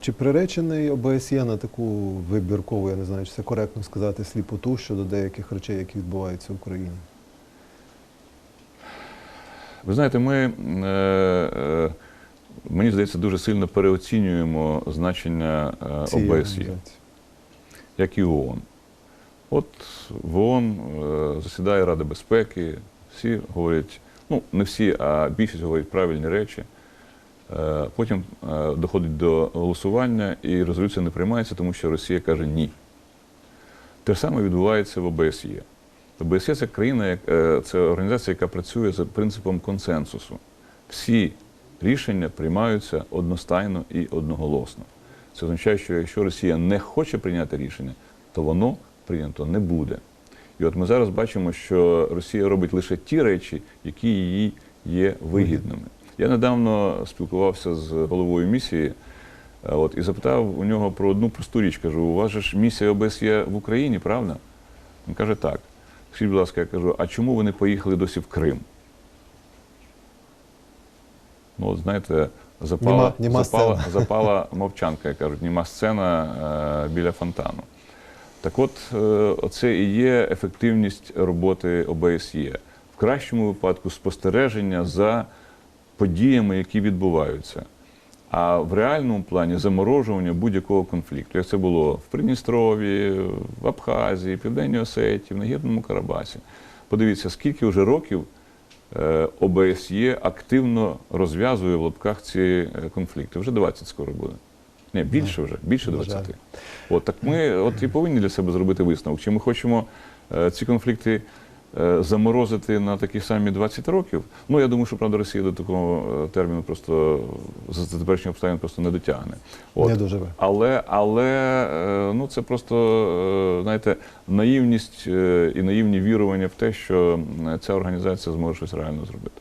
Чи приречений ОБСЄ на таку вибіркову, я не знаю, чи це коректно сказати, сліпоту щодо деяких речей, які відбуваються в Україні? Ви знаєте, ми, е, е, мені здається, дуже сильно переоцінюємо значення е, ОБСЄ, як і ООН. От в ООН засідає Рада безпеки, всі говорять, ну не всі, а більшість говорять правильні речі. Е, Потім е, доходить до голосування, і резолюція не приймається, тому що Росія каже ні. Те ж саме відбувається в ОБСЄ. ОБСЄ це країна, е, це організація, яка працює за принципом консенсусу. Всі рішення приймаються одностайно і одноголосно. Це означає, що якщо Росія не хоче прийняти рішення, то воно прийнято не буде. І от ми зараз бачимо, що Росія робить лише ті речі, які їй є вигідними. Я недавно спілкувався з головою місії е, от, і запитав у нього про одну просту річ. Кажу, у вас же ж місія ОБСЄ в Україні, правда? Він каже, так. Скажіть, будь ласка, я кажу, а чому ви не поїхали досі в Крим? Ну, от знаєте, запала, Німа- німа запала, запала мовчанка, як кажуть, німа сцена е, біля фонтану. Так от, е, оце і є ефективність роботи ОБСЄ. В кращому випадку спостереження за подіями, які відбуваються. А в реальному плані заморожування будь-якого конфлікту. Як це було в Придністрові, в Абхазії, Південній Осетії, в Нагірному Карабасі. Подивіться, скільки вже років е, ОБСЄ активно розв'язує в лапках ці е, конфлікти. Вже 20 скоро буде. Ні, більше вже, більше На 20. От так ми от і повинні для себе зробити висновок. Чи ми хочемо е, ці конфлікти заморозити на такі самі 20 років? Ну я думаю, що правда Росія до такого е, терміну просто за теперішніх обставин просто не дотягне. Не доживе. Але, але е, ну це просто е, знаєте, наївність е, і наївні вірування в те, що ця організація зможе щось реально зробити.